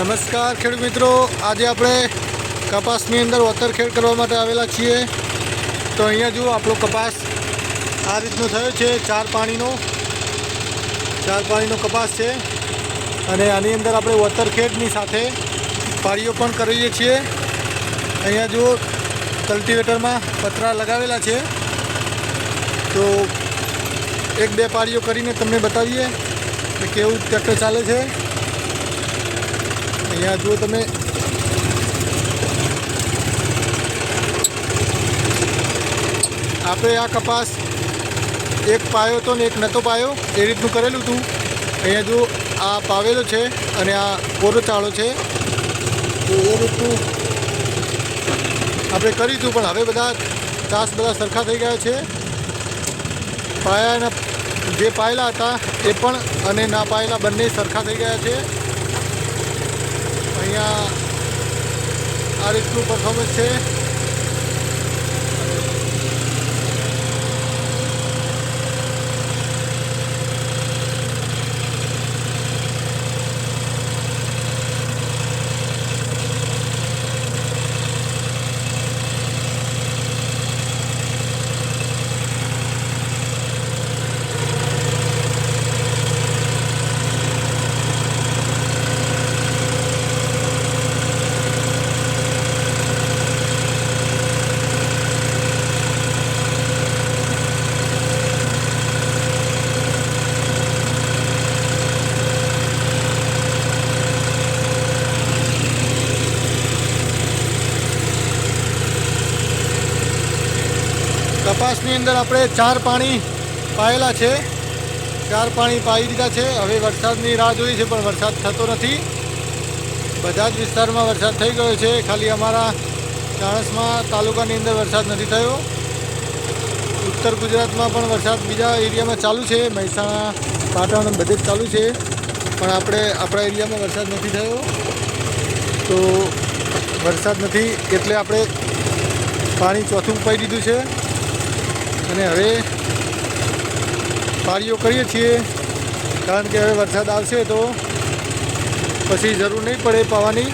નમસ્કાર ખેડૂત મિત્રો. આજે આપણે કપાસની અંદર વતરખેડ કરવા માટે આવેલા છીએ. તો અહીંયા જુઓ આપણો કપાસ આ રીતનો થયો છે, ચાર પાણીનો. ચાર પાણીનો કપાસ છે. અને આની અંદર આપણે વતરખેડની સાથે પાળીઓ પણ કરીએ છીએ. અહીંયા જુઓ કલ્ટિવેટરમાં પતરા લગાવેલા છે. તો એક બે પાળીઓ કરીને તમને બતાવીએ કે કેવું ટ્રેક્ટર ચાલે છે. અહીંયા જુઓ તમે. આપણે આ કપાસ એક પાયો હતો ને એક નહોતો પાયો, એ રીતનું કરેલું હતું. અહીંયા જો આ પાવેલો છે અને આ કોરો ચાળો છે. તો એ રીતનું આપણે કરીશું, પણ હવે બધા ચાસ બધા સરખા થઈ ગયા છે. પાયાના જે પાયેલા હતા એ પણ અને ના પાયેલા બંને સરખા થઈ ગયા છે. અહીંયા આ રીતનું પરફોર્મન્સ છે. કપાસની અંદર આપણે ચાર પાણી પાયેલા છે. ચાર પાણી પાઈ દીધા છે. હવે વરસાદની રાહ જોઈ છે, પણ વરસાદ થતો નથી. બધા જ વિસ્તારમાં વરસાદ થઈ ગયો છે. ખાલી અમારા ચાણસમાં તાલુકાની અંદર વરસાદ નથી થયો. ઉત્તર ગુજરાતમાં પણ વરસાદ બીજા એરિયામાં ચાલુ છે. મહેસાણા, પાટણ બધે જ ચાલુ છે. પણ આપણે આપણા એરિયામાં વરસાદ નથી થયો. તો વરસાદ નથી એટલે આપણે પાણી ચોથું પાઈ દીધું છે. અને હવે પાળીઓ કરીએ છીએ. કારણ કે હવે વરસાદ આવશે તો પછી જરૂર નહીં પડે પાવાની.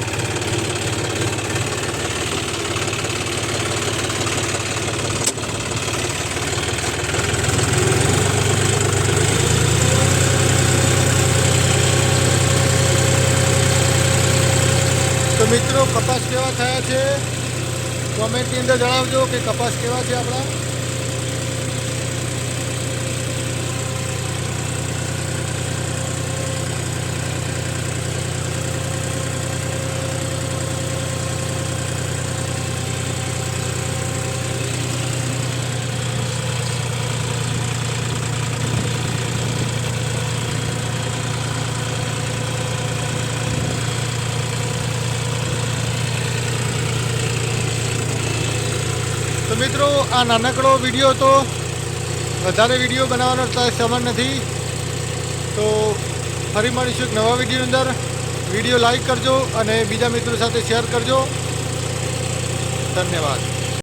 તો મિત્રો, કપાસ કેવા થયા છે? કોમેન્ટની અંદર જણાવજો કે કપાસ કેવા છે આપણા? મિત્રો, આ નાનકડો વીડિયો તો વધારે વીડિયો બનાવવાનો સમય નથી. તો ફરી મળીશું એક નવા વિડીયોની અંદર. વીડિયો લાઈક કરજો અને બીજા મિત્રો સાથે શેર કરજો. ધન્યવાદ.